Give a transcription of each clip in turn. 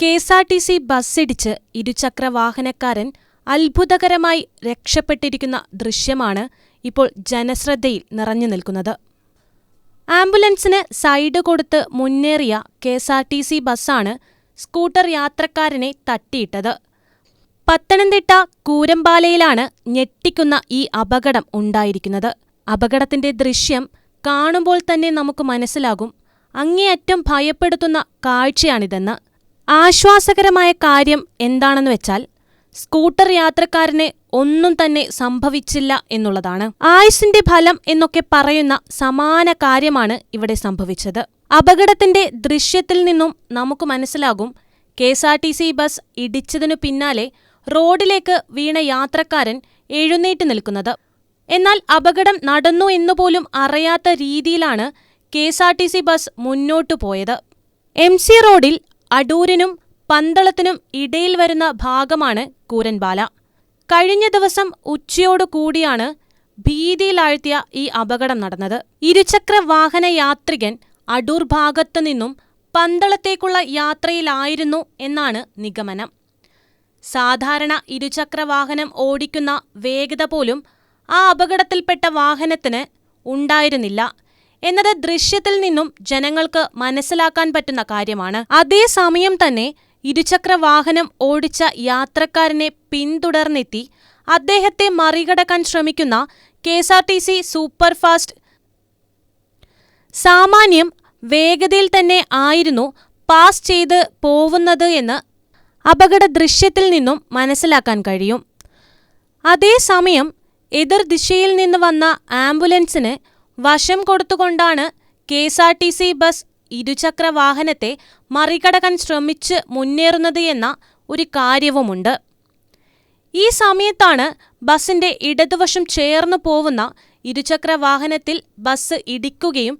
K S R T C ബസ്സിടിച്ച് ഇരുചക്ര വാഹനക്കാരൻ അത്ഭുതകരമായി രക്ഷപ്പെട്ടിരിക്കുന്ന ദൃശ്യമാണ് ഇപ്പോൾ ജനശ്രദ്ധയിൽ നിറഞ്ഞു നിൽക്കുന്നത്. ആംബുലൻസിന് സൈഡ് കൊടുത്ത് മുന്നേറിയ K S R T C ബസ്സാണ് സ്കൂട്ടർ യാത്രക്കാരനെ തട്ടിയിട്ടത്. പത്തനംതിട്ട കൂരമ്പാലയിലാണ് ഞെട്ടിക്കുന്ന ഈ അപകടം ഉണ്ടായിരിക്കുന്നത്. അപകടത്തിന്റെ ദൃശ്യം കാണുമ്പോൾ തന്നെ നമുക്ക് മനസ്സിലാകും. അങ്ങേയറ്റം ഭയപ്പെടുത്തുന്ന കാഴ്ചയാണിതെന്ന്. ആശ്വാസകരമായ കാര്യം എന്താണെന്ന് വെച്ചാൽ സ്കൂട്ടർ യാത്രക്കാരന് ഒന്നും തന്നെ സംഭവിച്ചില്ല എന്നുള്ളതാണ്. ആയുസിന്റെ ഫലം എന്നൊക്കെ പറയുന്ന സമാന കാര്യമാണ് ഇവിടെ സംഭവിച്ചത്. അപകടത്തിന്റെ ദൃശ്യത്തിൽ നിന്നും നമുക്ക് മനസ്സിലാകും K S R T C bus ഇടിച്ചതിനു പിന്നാലെ റോഡിലേക്ക് വീണ യാത്രക്കാരൻ എഴുന്നേറ്റ് നിൽക്കുന്നത്. എന്നാൽ അപകടം നടന്നു എന്നുപോലും അറിയാത്ത രീതിയിലാണ് K S R T C bus മുന്നോട്ടു പോയത്. എം സി റോഡിൽ അടൂരിനും പന്തളത്തിനും ഇടയിൽ വരുന്ന ഭാഗമാണ് കൂരൻപാല. കഴിഞ്ഞ ദിവസം ഉച്ചയോടു കൂടിയാണ് ഭീതിയിലാഴ്ത്തിയ ഈ അപകടം നടന്നത്. ഇരുചക്ര വാഹന യാത്രികൻ അടൂർ ഭാഗത്തു നിന്നും പന്തളത്തേക്കുള്ള യാത്രയിലായിരുന്നു എന്നാണ് നിഗമനം. സാധാരണ ഇരുചക്ര വാഹനം ഓടിക്കുന്ന വേഗത പോലും ആ അപകടത്തിൽപ്പെട്ട വാഹനത്തിന് ഉണ്ടായിരുന്നില്ല. എന്നത് ദൃശ്യത്തിൽ നിന്നും ജനങ്ങൾക്ക് മനസ്സിലാക്കാൻ പറ്റുന്ന കാര്യമാണ്. അതേസമയം തന്നെ ഇരുചക്ര വാഹനം ഓടിച്ച യാത്രക്കാരനെ പിന്തുടർന്നെത്തി. അദ്ദേഹത്തെ മറികടക്കാൻ ശ്രമിക്കുന്ന K S R T C superfast സാമാന്യം വേഗതയിൽ തന്നെ ആയിരുന്നു പാസ് ചെയ്ത് പോവുന്നത് എന്ന് അപകട ദൃശ്യത്തിൽ നിന്നും മനസ്സിലാക്കാൻ കഴിയും. അതേസമയം എതിർ ദിശയിൽ നിന്ന് വന്ന ആംബുലൻസിന് വശം കൊടുത്തുകൊണ്ടാണ് K S R T C bus ഇരുചക്ര വാഹനത്തെ മറികടക്കാൻ ശ്രമിച്ച് മുന്നേറുന്നത് എന്ന ഒരു കാര്യവുമുണ്ട്. ഈ സമയത്താണ് ബസിന്റെ ഇടതുവശം ചേർന്നു പോവുന്ന ഇരുചക്ര വാഹനത്തിൽ ബസ് ഇടിക്കുകയും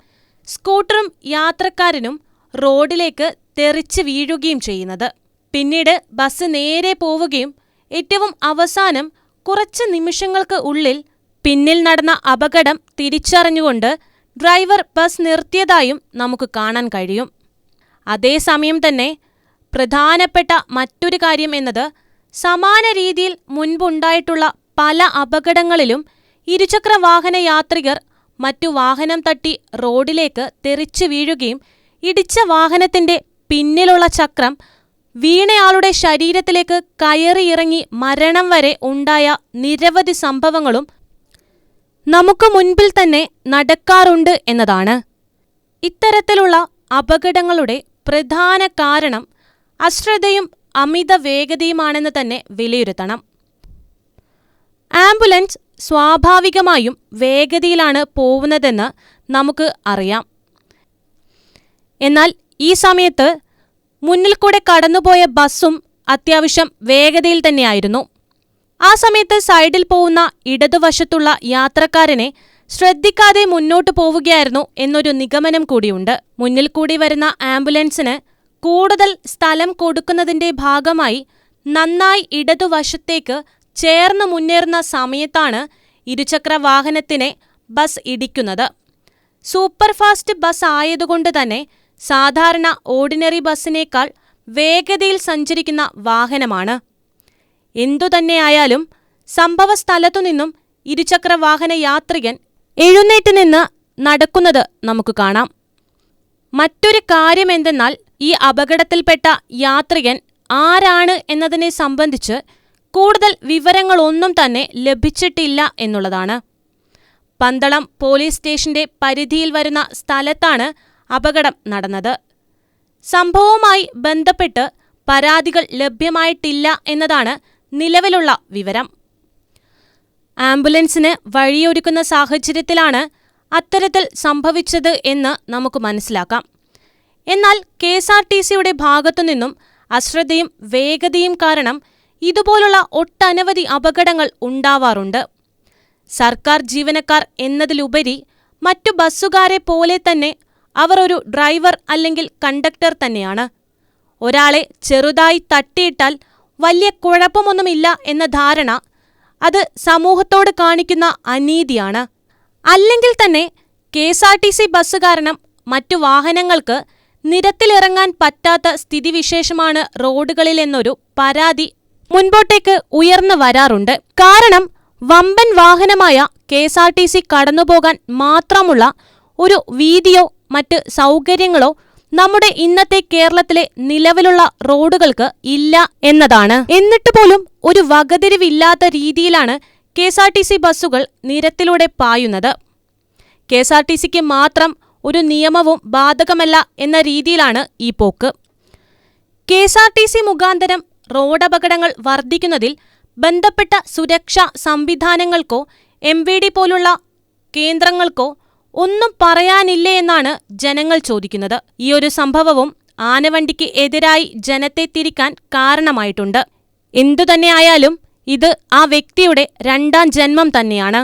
സ്കൂട്ടറും യാത്രക്കാരനും റോഡിലേക്ക് തെറിച്ച് വീഴുകയും ചെയ്യുന്നത്. പിന്നീട് ബസ് നേരെ പോവുകയും ഏറ്റവും അവസാനം കുറച്ച് നിമിഷങ്ങൾക്ക് ഉള്ളിൽ പിന്നിൽ നടന്ന അപകടം തിരിച്ചറിഞ്ഞുകൊണ്ട് ഡ്രൈവർ ബസ് നിർത്തിയതായും നമുക്ക് കാണാൻ കഴിയും. അതേസമയം തന്നെ പ്രധാനപ്പെട്ട മറ്റൊരു കാര്യം എന്നത് സമാന രീതിയിൽ മുൻപുണ്ടായിട്ടുള്ള പല അപകടങ്ങളിലും ഇരുചക്ര വാഹന യാത്രികർ മറ്റു വാഹനം തട്ടി റോഡിലേക്ക് തെറിച്ചു വീഴുകയും ഇടിച്ച വാഹനത്തിന്റെ പിന്നിലുള്ള ചക്രം വീണയാളുടെ ശരീരത്തിലേക്ക് കയറിയിറങ്ങി മരണം വരെ ഉണ്ടായ നിരവധി സംഭവങ്ങളും നമുക്ക് മുൻപിൽ തന്നെ നടക്കാറുണ്ട് എന്നതാണ്. ഇത്തരത്തിലുള്ള അപകടങ്ങളുടെ പ്രധാന കാരണം അശ്രദ്ധയും അമിത വേഗതയുമാണെന്ന് തന്നെ വിലയിരുത്തണം. ആംബുലൻസ് സ്വാഭാവികമായും വേഗതയിലാണ് പോവുന്നതെന്ന് നമുക്ക് അറിയാം. എന്നാൽ ഈ സമയത്ത് മുന്നിൽ കൂടെ കടന്നുപോയ ബസ്സും അത്യാവശ്യം വേഗതയിൽ തന്നെയായിരുന്നു. ആ സമയത്ത് സൈഡിൽ പോകുന്ന ഇടതുവശത്തുള്ള യാത്രക്കാരനെ ശ്രദ്ധിക്കാതെ മുന്നോട്ട് പോവുകയായിരുന്നു എന്നൊരു നിഗമനം കൂടിയുണ്ട്. മുന്നിൽ കൂടി വരുന്ന ആംബുലൻസിന് കൂടുതൽ സ്ഥലം കൊടുക്കുന്നതിന്റെ ഭാഗമായി നന്നായി ഇടതുവശത്തേക്ക് ചേർന്ന് മുന്നേറുന്ന സമയത്താണ് ഇരുചക്ര വാഹനത്തിനെ ബസ് ഇടിക്കുന്നത്. സൂപ്പർഫാസ്റ്റ് ബസ് ആയതുകൊണ്ട് തന്നെ സാധാരണ ഓർഡിനറി ബസ്സിനേക്കാൾ വേഗതയിൽ സഞ്ചരിക്കുന്ന വാഹനമാണ്. എന്തുതന്നെയായാലും സംഭവസ്ഥലത്തുനിന്നും ഇരുചക്ര വാഹന യാത്രികൻ എഴുന്നേറ്റ് നിന്ന് നടക്കുന്നത് നമുക്ക് കാണാം. മറ്റൊരു കാര്യം എന്തെന്നാൽ ഈ അപകടത്തിൽപ്പെട്ട യാത്രികൻ ആരാണ് എന്നതിനെ സംബന്ധിച്ച് കൂടുതൽ വിവരങ്ങളൊന്നും തന്നെ ലഭിച്ചിട്ടില്ല എന്നുള്ളതാണ്. പന്തളം പോലീസ് സ്റ്റേഷന്റെ പരിധിയിൽ വരുന്ന സ്ഥലത്താണ് അപകടം നടന്നത്. സംഭവവുമായി ബന്ധപ്പെട്ട് പരാതികൾ ലഭ്യമായിട്ടില്ല എന്നതാണ് നിലവിലുള്ള വിവരം. ആംബുലൻസിന് വഴിയൊരുക്കുന്ന സാഹചര്യത്തിലാണ് അത്തരത്തിൽ സംഭവിച്ചത് എന്ന് നമുക്ക് മനസ്സിലാക്കാം. എന്നാൽ കെ എസ് ആർ ടി സിയുടെ ഭാഗത്തുനിന്നും അശ്രദ്ധയും വേഗതയും കാരണം ഇതുപോലുള്ള ഒട്ടനവധി അപകടങ്ങൾ ഉണ്ടാവാറുണ്ട്. സർക്കാർ ജീവനക്കാർ എന്നതിലുപരി മറ്റു ബസ്സുകാരെ പോലെ തന്നെ അവർ ഒരു ഡ്രൈവർ അല്ലെങ്കിൽ കണ്ടക്ടർ തന്നെയാണ്. ഒരാളെ ചെറുതായി തട്ടിയിട്ടാൽ വലിയ കുഴപ്പമൊന്നുമില്ല എന്ന ധാരണ അത് സമൂഹത്തോട് കാണിക്കുന്ന അനീതിയാണ്. അല്ലെങ്കിൽ തന്നെ K S R T C bus കാരണം മറ്റു വാഹനങ്ങൾക്ക് നിരത്തിലിറങ്ങാൻ പറ്റാത്ത സ്ഥിതിവിശേഷമാണ് റോഡുകളിലെന്നൊരു പരാതി മുൻപോട്ടേക്ക് ഉയർന്നു വരാറുണ്ട്. കാരണം വമ്പൻ വാഹനമായ K S R T C കടന്നുപോകാൻ മാത്രമുള്ള ഒരു വീതിയോ മറ്റ് സൗകര്യങ്ങളോ നമ്മുടെ ഇന്നത്തെ കേരളത്തിലെ നിലവിലുള്ള റോഡുകൾക്ക് ഇല്ല എന്നതാണ്. എന്നിട്ട് പോലും ഒരു വകതിരിവില്ലാത്ത രീതിയിലാണ് K S R T C ബസ്സുകൾ നിരത്തിലൂടെ പായുന്നത്. കെ എസ് ആർ ടി സിക്ക് മാത്രം ഒരു നിയമവും ബാധകമല്ല എന്ന രീതിയിലാണ് ഈ പോക്ക്. K S R T C മുഖാന്തരം റോഡപകടങ്ങൾ വർദ്ധിക്കുന്നതിൽ ബന്ധപ്പെട്ട സുരക്ഷാ സംവിധാനങ്ങൾക്കോ എം വി ഡി പോലുള്ള കേന്ദ്രങ്ങൾക്കോ ഒന്നും പറയാനില്ലേ എന്നാണ് ജനങ്ങൾ ചോദിക്കുന്നത്. ഈ ഒരു സംഭവവും ആനവണ്ടിക്ക് എതിരായി ജനത്തെ തിരിക്കാൻ കാരണമായിട്ടുണ്ട്. എന്തുതന്നെയായാലും ഇത് ആ വ്യക്തിയുടെ രണ്ടാം ജന്മം തന്നെയാണ്.